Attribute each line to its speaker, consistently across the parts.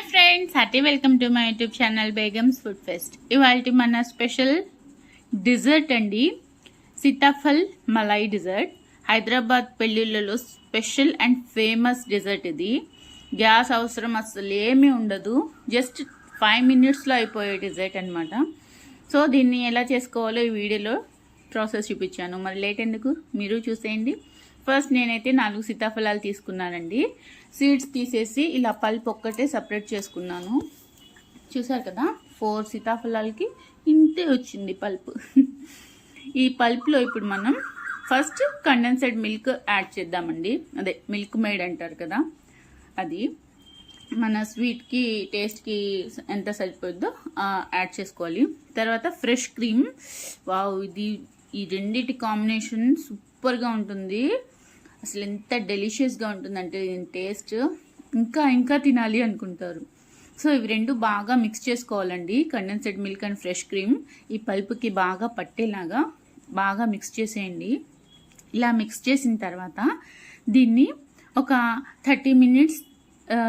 Speaker 1: Hi friends happy welcome to my YouTube channel Begums food fest ఇవాళ మన special desert అండి Sitaphal malai dessert. Hyderabad పెళ్ళిళ్ళలో special and famous dessert ఇది. Gas అవసరం అసలు ఏమీ ఉండదు. జస్ట్ ఫైవ్ మినిట్స్లో అయిపోయే డిజర్ట్ అనమాట సో దీన్ని ఎలా చేసుకోవాలో ఈ వీడియోలో ప్రాసెస్ చూపించాను. మరి లేట్ ఎందుకు? మీరు చూసేయండి. ఫస్ట్ నేనైతే నాలుగు సీతాఫలాలు తీసుకున్నానండి. సీడ్స్ తీసేసి ఇలా పల్ప్ ఒక్కటే సపరేట్ చేసుకున్నాను. చూసారు కదా? ఫోర్ సీతాఫలాలకి ఇంతే వచ్చింది పల్ప్. ఈ పల్ప్లో ఇప్పుడు మనం ఫస్ట్ కండెన్సెడ్ మిల్క్ యాడ్ చేద్దామండి. అదే మిల్క్ మేడ్ అంటారు కదా? అది మన స్వీట్కి టేస్ట్కి ఎంత సరిపోద్దో యాడ్ చేసుకోవాలి. తర్వాత ఫ్రెష్ క్రీమ్. వావ్ ఇది ఈ రెండిటి కాంబినేషన్ సూపర్గా ఉంటుంది. అసలు ఎంత డెలిషియస్గా ఉంటుందంటే దీని టేస్ట్ ఇంకా ఇంకా తినాలి అనుకుంటారు. సో ఇవి రెండు బాగా మిక్స్ చేసుకోవాలండి. Condensed milk and fresh cream ఈ పల్పుకి బాగా పట్టేలాగా బాగా మిక్స్ చేసేయండి. ఇలా మిక్స్ చేసిన తర్వాత దీన్ని ఒక థర్టీ మినిట్స్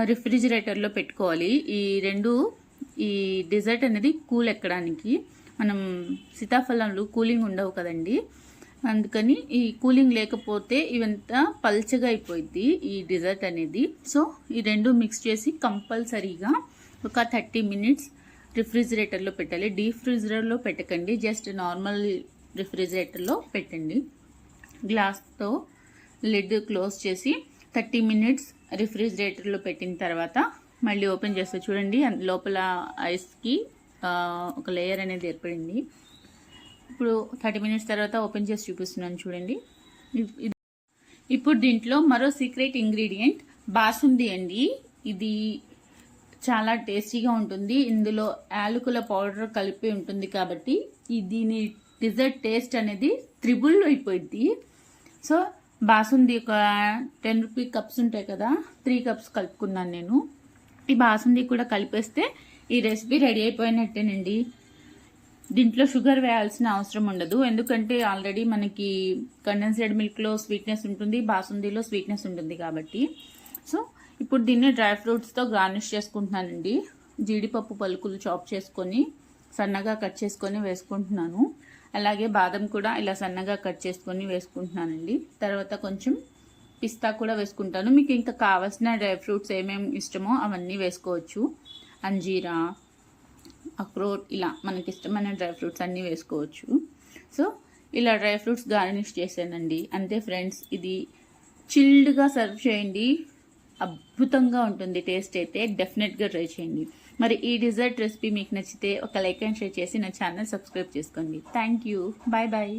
Speaker 1: రిఫ్రిజిరేటర్లో పెట్టుకోవాలి. ఈ రెండు ఈ డిజర్ట్ అనేది కూల్ ఎక్కడానికి. మనం సీతాఫలంలో కూలింగ్ ఉండవు కదండి. అందుకని ఈ కూలింగ్ లేకపోతే ఇవంతా పల్చగా అయిపోయింది ఈ డిజర్ట్ అనేది. సో ఈ రెండు మిక్స్ చేసి కంపల్సరీగా ఒక థర్టీ మినిట్స్ రిఫ్రిజిరేటర్లో పెట్టాలి. డీప్ ఫ్రిజరర్లో పెట్టకండి. జస్ట్ నార్మల్ రిఫ్రిజిరేటర్లో పెట్టండి. గ్లాస్తో లిడ్ క్లోజ్ చేసి థర్టీ మినిట్స్ రిఫ్రిజిరేటర్లో పెట్టిన తర్వాత మళ్ళీ ఓపెన్ చేస్తే చూడండి లోపల ఐస్కి ఒక లేయర్ అనేది ఏర్పడింది. ఇప్పుడు థర్టీ మినిట్స్ తర్వాత ఓపెన్ చేసి చూపిస్తున్నాను చూడండి. ఇప్పుడు దీంట్లో మరో సీక్రెట్ ఇంగ్రీడియంట్ బాసుంది అండి. ఇది చాలా టేస్టీగా ఉంటుంది. ఇందులో యాలకుల పౌడర్ కలిపి ఉంటుంది కాబట్టి దీని డిజర్ట్ టేస్ట్ అనేది త్రిబుల్ అయిపోయింది సో బాసుంది ఒక టెన్ రూపీ కప్స్ ఉంటాయి కదా త్రీ కప్స్ కలుపుకున్నాను నేను. ఈ బాసుంది కూడా కలిపేస్తే ఈ రెసిపీ రెడీ అయిపోయినట్టేనండి. దీంట్లో షుగర్ వేయాల్సిన అవసరం ఉండదు. ఎందుకంటే ఆల్రెడీ మనకి కండెన్స్డ్ మిల్క్లో స్వీట్నెస్ ఉంటుంది బాసుందీలో స్వీట్నెస్ ఉంటుంది కాబట్టి. సో ఇప్పుడు దీన్ని డ్రై ఫ్రూట్స్తో గార్నిష్ చేసుకుంటున్నానండి. జీడిపప్పు పలుకులు చాప్ చేసుకొని సన్నగా కట్ చేసుకొని వేసుకుంటున్నాను. అలాగే బాదం కూడా ఇలా సన్నగా కట్ చేసుకొని వేసుకుంటున్నానండి. తర్వాత కొంచెం పిస్తా కూడా వేసుకుంటాను. మీకు ఇంకా కావాల్సిన డ్రై ఫ్రూట్స్ ఏమేమి ఇష్టమో అవన్నీ వేసుకోవచ్చు. అంజీరా అక్రోట్ ఇలా మనకి ఇష్టమైన డ్రై ఫ్రూట్స్ అన్నీ వేసుకోవచ్చు. సో ఇలా డ్రై ఫ్రూట్స్ గార్నిష్ చేశానండి. అంతే ఫ్రెండ్స్ ఇది చిల్డ్గా సర్వ్ చేయండి. అద్భుతంగా ఉంటుంది టేస్ట్ అయితే డెఫినెట్గా ట్రై చేయండి. మరి ఈ డిజర్ట్ రెసిపీ మీకు నచ్చితే ఒక లైక్ అండ్ షేర్ చేసి నా ఛానల్ సబ్స్క్రైబ్ చేసుకోండి. Thank you. Bye bye.